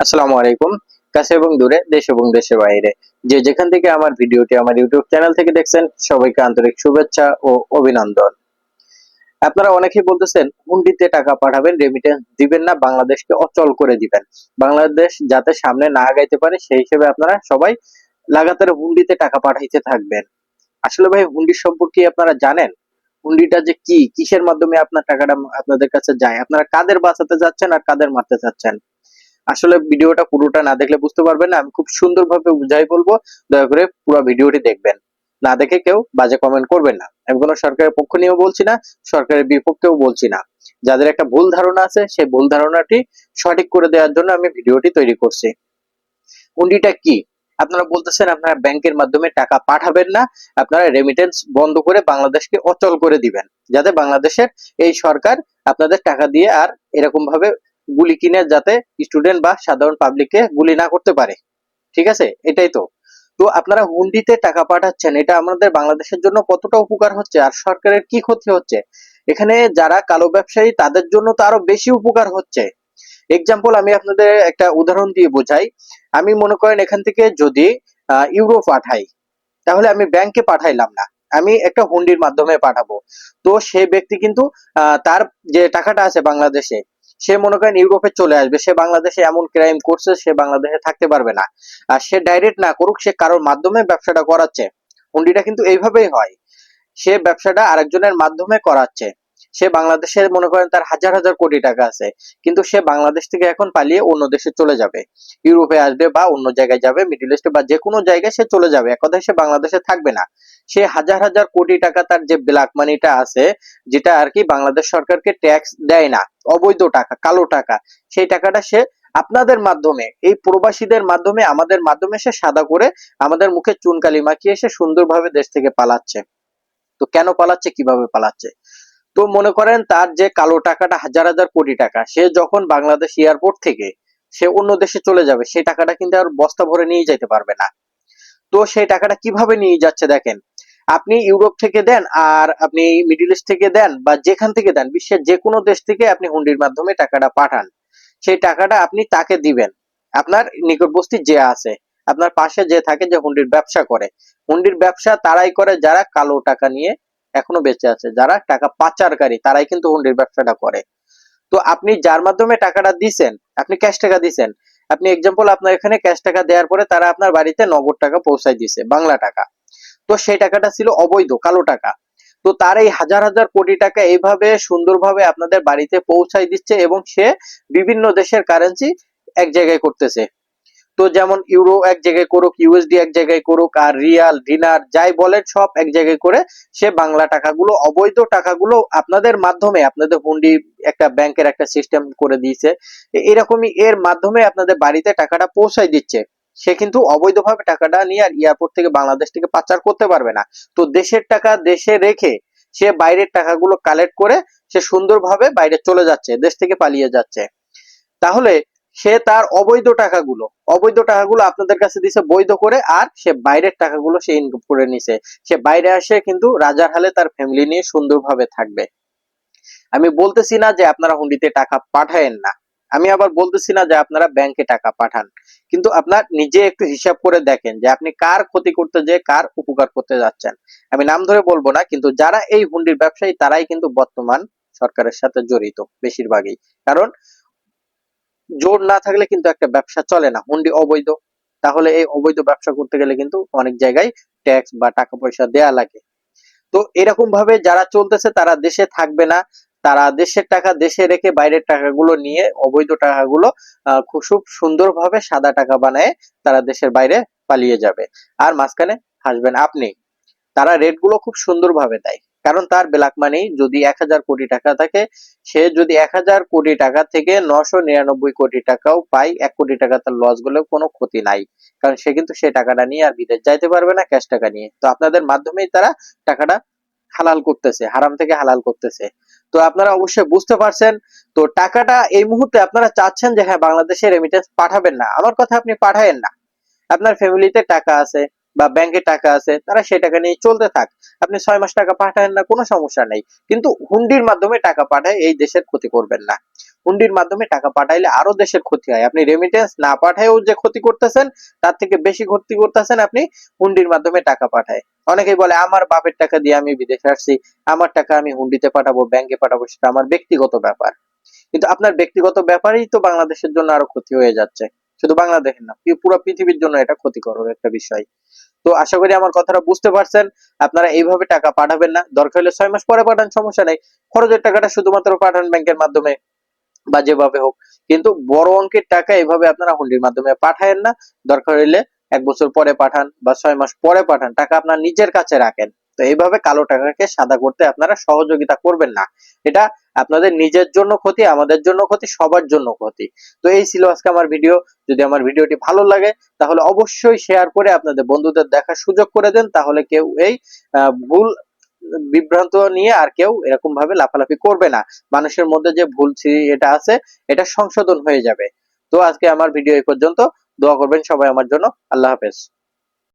আসসালামু আলাইকুম। কাছে এবং দূরে, দেশ এবং দেশের বাইরে। যে যেখান থেকে আমার ভিডিওটি আমার ইউটিউব চ্যানেল থেকে দেখছেন, সবাইকে আন্তরিক শুভেচ্ছা ও অভিনন্দন। আপনারা অনেকেই বলতেছেন হুন্ডিতে টাকা পাঠাবেন রেমিটেন্স দিবেন না, বাংলাদেশকে অচল করে দিবেন। বাংলাদেশ যাতে সামনে না আগাইতে পারে, সেই হিসেবে আপনারা সবাই লাগাতার হুন্ডিতে টাকা পাঠাইতে থাকবেন। আসলে ভাই হুন্ডি সম্পর্কে আপনারা জানেন? হুন্ডিটা যে কি? কিসের মাধ্যমে আপনার টাকাটা আপনাদের কাছে যায়? আপনারা কাদের বাঁচাতে যাচ্ছেন আর কাদের মারতে চাচ্ছেন আসলে ভিডিওটা পুরোটা না দেখলে বুঝতে পারবেন না, আমি খুব সুন্দরভাবে বুঝাই বলব, দয়া করে পুরো ভিডিওটি দেখবেন। না দেখে কেউ বাজে কমেন্ট করবেন না। আমি কোনো সরকারের পক্ষ নিয়েও বলছি না, সরকারের বিপক্ষেও বলছি না। যাদের একটা ভুল ধারণা আছে, সেই ভুল ধারণাটি সঠিক করে দেওয়ার জন্য আমি ভিডিওটি তৈরি করছি। হুন্ডিটা কি? আপনারা বলতেছেন আপনারা ব্যাংকের মাধ্যমে টাকা পাঠাবেন না, আপনারা রেমিটেন্স বন্ধ করে বাংলাদেশকে অচল করে দিবেন। যাতে বাংলাদেশের এই সরকার আপনাদের টাকা দিয়ে আর এরকম ভাবে গুলি কিনে যাতে স্টুডেন্ট বা সাধারণ পাবলিককে গুলি না করতে পারে। ঠিক আছে? এটাই তো। তো আপনারা হুন্ডিতে টাকা পাঠাচ্ছেন, এটা আমাদের বাংলাদেশের জন্য কতটা উপকার হচ্ছে আর সরকারের কি ক্ষতি হচ্ছে? এখানে যারা কালো ব্যবসায়ী, তাদের জন্য তো আরও বেশি উপকার হচ্ছে। এক্সাম্পল আমি আপনাদের একটা উদাহরণ দিয়ে বোঝাই। আমি মনে করেন এখান থেকে যদি ইউরো পাঠাই, তাহলে আমি ব্যাংকে পাঠাইলাম না। আমি একটা হুন্ডির মাধ্যমে পাঠাবো। তো সে ব্যক্তি কিন্তু তার যে টাকাটা আছে বাংলাদেশে সে মনে করেন ইউরোপে চলে আসবে, সে বাংলাদেশে এমন ক্রাইম করছে, সে বাংলাদেশে থাকতে পারবে না। আর সে ডাইরেক্ট না করুক, সে কারোর মাধ্যমে ব্যবসাটা করাচ্ছে। হুন্ডিটা কিন্তু এইভাবেই হয়। সে ব্যবসাটা আরেকজনের মাধ্যমে করাচ্ছে। সে বাংলাদেশে মনে করেন তার হাজার হাজার কোটি টাকা আছে। কিন্তু সে বাংলাদেশ থেকে এখন পালিয়ে অন্য দেশে চলে যাবে। ইউরোপে আসবে বা অন্য জায়গায় যাবে, মিডল ইস্টে বা যে কোনো জায়গায় সে চলে যাবে। এক কথায় সে বাংলাদেশে থাকবে না। সে হাজার হাজার কোটি টাকা তার যে ব্ল্যাক মানিটা আছে, যেটা আর কি বাংলাদেশ সরকারকে ট্যাক্স দেয় না। অবৈধ টাকা, কালো টাকা, সেই টাকাটা সে আপনাদের মাধ্যমে, এই প্রবাসীদের মাধ্যমে, আমাদের মাধ্যমে সে সাদা করে আমাদের মুখে চুনকালি মাখিয়ে সে সুন্দরভাবে দেশ থেকে পালাচ্ছে। তো কেন পালাচ্ছে, কীভাবে পালাচ্ছে? তো মনে করেন তার যে কালো টাকাটা হাজার হাজার কোটি টাকা, সে যখন বাংলাদেশ এয়ারপোর্ট থেকে সে অন্য দেশে চলে যাবে, সেই টাকাটা কিন্তু আর বস্তা ভরে নিয়ে যেতে পারবে না। তো সেই টাকাটা কীভাবে নিয়ে যাচ্ছে দেখেন আপনি ইউরোপ থেকে দেন আর আপনি মিডিল ইস্ট থেকে দেন বা যেখান থেকে দেন, বিশ্বের যে কোনো দেশ থেকে আপনি হুন্ডির মাধ্যমে টাকাটা পাঠান। সেই টাকাটা আপনি তাকে দিবেন। আপনার নিকটবর্তী যে আছে, আপনার পাশে যে থাকে যে হুন্ডির ব্যবসা করে। হুন্ডির ব্যবসা তারাই করে যারা কালো টাকা নিয়ে এখনও বেঁচে আছে, যারা টাকা পাচারকারী, তারাই কিন্তু হুন্ডির ব্যবসাটা করে। তো আপনি যার মাধ্যমে টাকাটা দিছেন, আপনি ক্যাশ টাকা দিছেন। আপনি এক্সাম্পল আপনার এখানে ক্যাশ টাকা দেওয়ার পরে তারা আপনার বাড়িতে নগদ টাকা পৌঁছায় দিছে, বাংলা টাকা। তো সেই টাকাটা ছিল অবৈধ, কালো টাকা। তো তার এই হাজার হাজার কোটি টাকা এইভাবে সুন্দরভাবে আপনাদের বাড়িতে পৌঁছায় দিচ্ছে এবং সে বিভিন্ন দেশের কারেন্সি এক জায়গায় করতেছে। তো যেমন ইউরো এক জায়গায় করুক ইউএসডি এক জায়গায় করুক, আর রিয়াল ডিনার যাই বলেন, সব এক জায়গায় করে সে বাংলা টাকাগুলো, অবৈধ টাকাগুলো আপনাদের মাধ্যমে, আপনাদের হুন্ডি একটা ব্যাংকের একটা সিস্টেম করে দিয়েছে। এরকমই এর মাধ্যমে আপনাদের বাড়িতে টাকাটা পৌঁছায় দিচ্ছে। সে কিন্তু অবৈধভাবে টাকাটা নিয়ে আর এয়ারপোর্ট থেকে বাংলাদেশ থেকে পাচার করতে পারবে না। তো দেশের টাকা দেশে রেখে সে বাইরের টাকাগুলো কালেক্ট করে সে সুন্দরভাবে বাইরে চলে যাচ্ছে, দেশ থেকে পালিয়ে যাচ্ছে। তাহলে সে তার অবৈধ টাকাগুলো অবৈধ টাকাগুলো আপনাদের কাছে দিছে বৈধ করে আর সে বাইরের টাকাগুলো সে ইনকাম করে নিছে। সে বাইরে আসে কিন্তু রাজার হালে তার ফ্যামিলি নিয়ে সুন্দরভাবে থাকবে। আমি বলতেছি না যে আপনারা হুন্ডিতে টাকা পাঠায়েন না। আমি আবার বলতেছি না যে আপনারা ব্যাংকে টাকা পাঠান। কিন্তু আপনার নিজে একটু হিসাব করে দেখেন যে আপনি কার ক্ষতি করতে যে কার উপকার করতে যাচ্ছেন। আমি নাম ধরে বলব না, কিন্তু যারা এই হুন্ডির ব্যবসায়ী, তারাই কিন্তু বর্তমান সরকারের সাথে জড়িত বেশিরভাগই। কারণ জোর না থাকলে কিন্তু একটা ব্যবসা চলে না, হুন্ডি অবৈধ। তাহলে এই অবৈধ ব্যবসা করতে গেলে কিন্তু অনেক জায়গায় ট্যাক্স বা টাকা পয়সা দেয়া লাগে। তো এরকম ভাবে যারা চলতেছে, তারা দেশে থাকবে না। তারা দেশের টাকা দেশে রেখে বাইরের টাকাগুলো নিয়ে অবৈধ টাকাগুলো খুব সুন্দরভাবে সাদা টাকা বানায় তারা দেশের বাইরে পালিয়ে যাবে। আর মাঝখানে হাসবেন আপনি, তারা রেটগুলো খুব সুন্দরভাবে দেয়। কারণ তার ব্ল্যাক মানি যদি এক হাজার কোটি টাকা থাকে, সে যদি এক হাজার কোটি টাকা থেকে নশো নিরানব্বই কোটি টাকাও পায়, এক কোটি টাকা তার লসগুলো কোনো ক্ষতি নাই। কারণ সে কিন্তু সেই টাকাটা নিয়ে আর বিদেশ যাইতে পারবে না ক্যাশ টাকা নিয়ে। তো আপনাদের মাধ্যমেই তারা টাকাটা হালাল করতেছে, হারাম থেকে হালাল করতেছে। তো আপনারা অবশ্যই বুঝতে পারছেন। তো টাকাটা এই মুহূর্তে আপনারা চাচ্ছেন যে হ্যাঁ বাংলাদেশে রেমিটেন্স পাঠাবেন না। আমার কথা আপনি পাঠায়েন না। আপনার ফ্যামিলিতে টাকা আছে বা ব্যাংকে টাকা আছে, তারা সেই টাকা নিয়ে চলতে থাক। আপনি ছয় মাস টাকা পাঠান না, কোনো সমস্যা নেই। কিন্তু হুন্ডির মাধ্যমে টাকা পাঠায়, এই দেশের ক্ষতি করবেন না। হুন্ডির মাধ্যমে টাকা পাঠাইলে আরও দেশের ক্ষতি হয়। আপনি রেমিটেন্স না পাঠায়ও যে ক্ষতি করতেছেন, তার থেকে বেশি ক্ষতি করতেছেন আপনি, হুন্ডির মাধ্যমে টাকা পাঠায়। অনেকেই বলে, আমার বাপের টাকা দিয়ে আমি বিদেশে আসছি, আমার টাকা আমি হুন্ডিতে পাঠাবো, ব্যাংকে পাঠাবো, সেটা আমার ব্যক্তিগত ব্যাপার। কিন্তু আপনার ব্যক্তিগত ব্যাপারেই তো বাংলাদেশের জন্য আরও ক্ষতি হয়ে যাচ্ছে। শুধু বাংলাদেশের না, পুরো পৃথিবীর জন্য এটা ক্ষতিকর একটা বিষয়। তো আশা করি আমার কথাটা বুঝতে পারছেন। আপনারা এইভাবে টাকা পাঠাবেন না। দরকার হলে ছয় মাস পরে পাঠান, সমস্যা নেই। খরচের টাকাটা শুধুমাত্র পাঠান ব্যাংকের মাধ্যমে বা যেভাবে হোক। কিন্তু বড় অঙ্কের টাকা এভাবে আপনারা হুন্ডির মাধ্যমে পাঠায়েন না। দরকার হইলে এক বছর পরে পাঠান বা ছয় মাস পরে পাঠান, টাকা আপনার নিজের কাছে রাখেন। তো এইভাবে কালো টাকাকে সাদা করতে আপনারা সহযোগিতা করবেন না। এটা আপনাদের নিজের জন্য ক্ষতি, আমাদের জন্য ক্ষতি, সবার জন্য ক্ষতি। তো এই ছিল আজকে আমার ভিডিও। যদি আমার ভিডিওটি ভালো লাগে, তাহলে অবশ্যই শেয়ার করে আপনাদের বন্ধুদের দেখার সুযোগ করে দেন, তাহলে কেউ এই ভুল, বিভ্রান্ত নিয়ে আর কেউ এরকম ভাবে লাফালাফি করবে না। মানুষের মধ্যে যে ভুল এটা আছে, এটা সংশোধন হয়ে যাবে। তো আজকে আমার ভিডিও এই পর্যন্ত। দোয়া করবেন সবাই আমার জন্য। আল্লাহ হাফেজ।